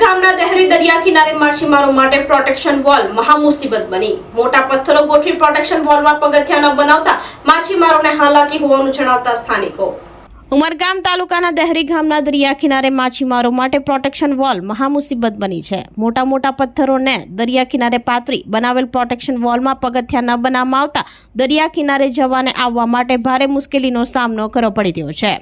તાલુકાના દહેરી દરિયા કિનારે માછીમારો માટે પ્રોટેક્શન વોલ મહામુસીબત બની. મોટા પથ્થરો ગોઠવી પ્રોટેક્શન વોલમાં પગથિયા ન બનાવતા માછીમારોને હાલાકી હોવાનું જણાવતા સ્થાનિકો. ઉમરગામ તાલુકાના દહેરી ગામના દરિયા કિનારે માછીમારો માટે પ્રોટેક્શન વોલ મહામુસીબત બની છે. મોટા મોટા પથ્થરોને દરિયા કિનારે પાથરી બનાવેલ પ્રોટેક્શન વોલમાં પગથિયા ન બનાવવામાં આવતા દરિયા કિનારે જવાને આવવા માટે ભારે મુશ્કેલીનો સામનો કરવો પડી રહ્યો છે.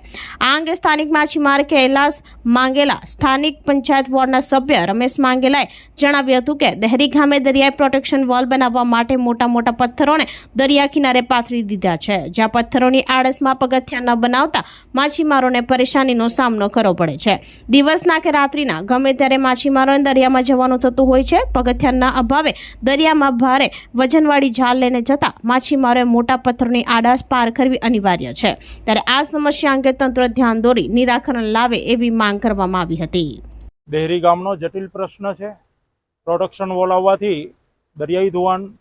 આ અંગે સ્થાનિક માછીમાર કૈલાસ માંગેલા સ્થાનિક પંચાયત વોર્ડના સભ્ય રમેશ માંગેલાએ જણાવ્યું હતું કે દહેરી ગામે દરિયાઈ પ્રોટેક્શન વોલ બનાવવા માટે મોટા મોટા પથ્થરોને દરિયા કિનારે પાથરી દીધા છે. જ્યાં પથ્થરોની આડસમાં પગથિયા ન બનાવતા માછીમારોને પરેશાનીનો સામનો કરવો પડે છે. દિવસના કે રાત્રિના, ગમે ત્યારે માછીમારોને દરિયામાં જવાનું થતું હોય છે, પગથિયાના અભાવે દરિયામાં ભારે વજનવાળી જાળ લઈને જતા માછીમારોએ મોટા પથ્થરોની આડાશ પાર કરવી અનિવાર્ય છે. ત્યારે આ સમસ્યા અંગે તંત્ર ધ્યાન દોરી નિરાકરણ લાવે એવી માંગ કરવામાં આવી હતી. દેહરી ગામનો જટિલ પ્રશ્ન છે. પ્રોડક્શન વોલાવવાથી દરિયાઈ ધોવાણ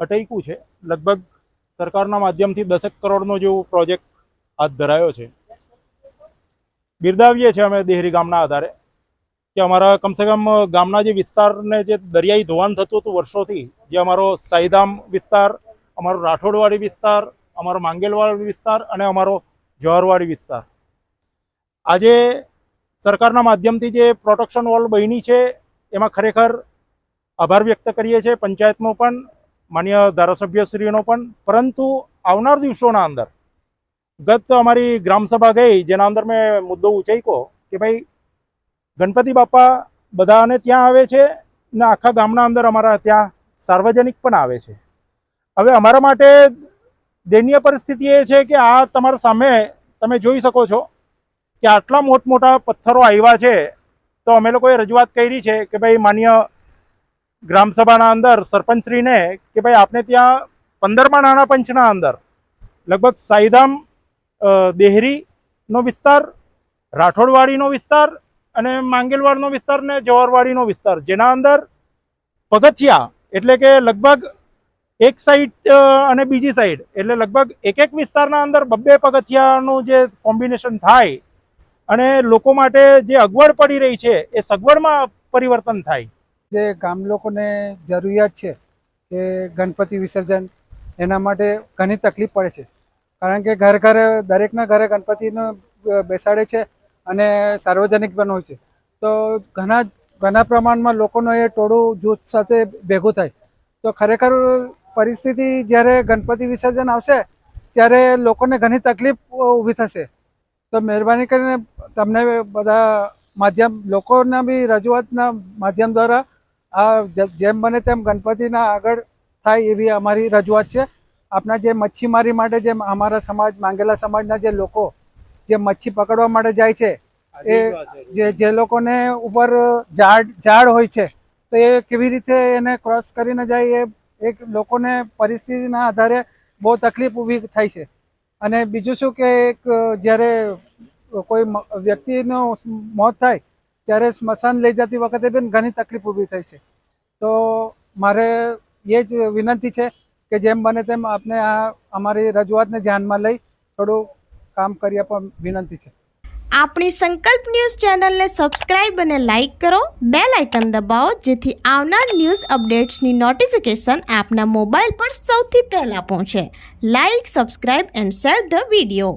અટક્યું છે. લગભગ સરકારના માધ્યમથી દસેક કરોડનો જેવો પ્રોજેક્ટ હાથ ધરાયો છે. બિરદાવીએ છીએ અમે દેહરી ગામના આધારે કે અમારા કમસે કમ ગામના જે વિસ્તારને જે દરિયાઈ ધોવાણ થતું હતું વર્ષોથી, જે અમારો સાઈધામ વિસ્તાર, અમારો રાઠોડવાડી વિસ્તાર, અમારો માંગેલવાડી વિસ્તાર અને અમારો જવાહરવાડી વિસ્તાર. આજે સરકારના માધ્યમથી જે પ્રોટેક્શન વોલ બની છે, એમાં ખરેખર આભાર વ્યક્ત કરીએ છીએ, પંચાયતનો પણ, માન્ય ધારાસભ્યશ્રીનો પણ, પરંતુ આવનાર દિવસોના અંદર ગત અમારી ગ્રામસભા ગઈ, જેના અંદર મેં મુદ્દો ઉચક્યો કે ભાઈ, ગણપતિ બાપા બધાને ત્યાં આવે છે ને આખા ગામના અંદર અમારા ત્યાં સાર્વજનિક પણ આવે છે. હવે અમારા માટે દયનીય પરિસ્થિતિ એ છે કે આ તમારા સામે તમે જોઈ શકો છો કે આટલા મોટમોટા પથ્થરો આવ્યા છે. તો અમે લોકોએ રજૂઆત કરી છે કે ભાઈ, માન્ય ગ્રામસભાના અંદર સરપંચશ્રીને કે ભાઈ, આપને ત્યાં પંદરમા નાના પંચના અંદર લગભગ સાઈધામ દેહરીનો વિસ્તાર, રાઠોડવાડીનો વિસ્તાર અને માંગેલવાડનો વિસ્તાર ને જવારવાડીનો વિસ્તાર. જેના અંદર પગથિયા એટલે કે લગભગ એક સાઈડ અને બીજી સાઈડ એટલે લગભગ એક એક વિસ્તારના અંદર બબ્બે પગથિયાનું જે કોમ્બિનેશન થાય અને લોકો માટે જે અગવડ પડી રહી છે એ સગવડમાં પરિવર્તન થાય. જે ગામ લોકોને જરૂરિયાત છે કે ગણપતિ વિસર્જન એના માટે ઘણી તકલીફ પડે છે. કારણ કે ઘર ઘરે, દરેકના ઘરે ગણપતિનો બેસાડે છે અને સાર્વજનિક પણ હોય છે. તો ઘણા ઘણા પ્રમાણમાં લોકોનો એ ટોળું જૂથ સાથે ભેગું થાય. તો ખરેખર પરિસ્થિતિ જ્યારે ગણપતિ વિસર્જન આવશે, ત્યારે લોકોને ઘણી તકલીફ ઊભી થશે. તો મહેરબાની કરીને તમને બધા માધ્યમ, લોકોના બી રજૂઆતના માધ્યમ દ્વારા આ જેમ બને તેમ ગણપતિના આગળ થાય એવી અમારી રજૂઆત છે. આપણા જે મચ્છીમારી માટે જે અમારા સમાજ માંગેલા સમાજના જે લોકો જે મચ્છી પકડવા માટે જાય છે એ જે જે લોકોને ઉપર ઝાડ ઝાડ હોય છે તો એ કેવી રીતે એને ક્રોસ કરીને જાય એ એક લોકોને પરિસ્થિતિના આધારે બહુ તકલીફ ઊભી થાય છે. અને બીજું શું કે એક જ્યારે કોઈ વ્યક્તિનો મોત થાય ત્યારે સ્મશાન લઈ જતી વખતે પણ ઘણી તકલીફ ઊભી થઈ છે. તો મારે એ જ વિનંતી છે કે જેમ બને તેમ આપને આ અમારી રજૂઆતને ધ્યાનમાં લઈ થોડું કામ કરી આપવા વિનંતી છે. આપણી સંકલ્પ ન્યૂઝ ચેનલને સબસ્ક્રાઇબ અને લાઇક કરો. બે લાઇકન દબાવો, જેથી આવનાર ન્યૂઝ અપડેટ્સની નોટિફિકેશન આપના મોબાઈલ પર સૌથી પહેલાં પહોંચે. Like, subscribe and share the video.